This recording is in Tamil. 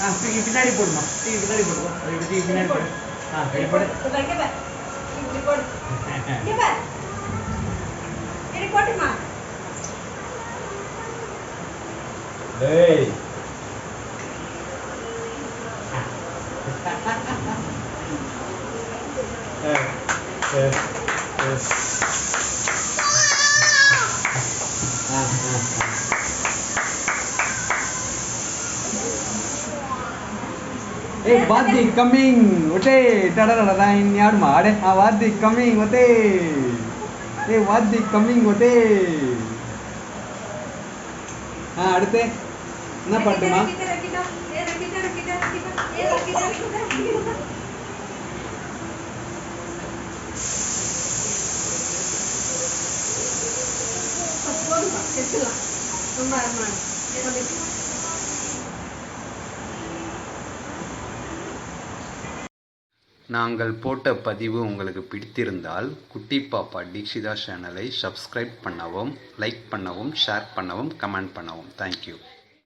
ஆ தூக்கி பின்னாடி போடுமா? தூக்கி பின்னாடி போடுமா? அது தூக்கி பின்னாடி போடு. ஆ இப்படி போடு. போட்டுமா? એ વાદી કમિંગ ઓટે ટડરડાઈન યાડમાં આડે આ વાદી કમિંગ ઓટે એ વાદી કમિંગ ઓટે હા அடுத்து என்ன பண்ணுமா Thank you. நாங்கள் போட்ட பதிவு உங்களுக்கு பிடித்திருந்தால் குட்டி பாப்பா தீக்ஷிதா சேனலை சப்ஸ்கிரைப் பண்ணவும் லைக் பண்ணவும் ஷேர் பண்ணவும் கமெண்ட் பண்ணவும். தேங்க்யூ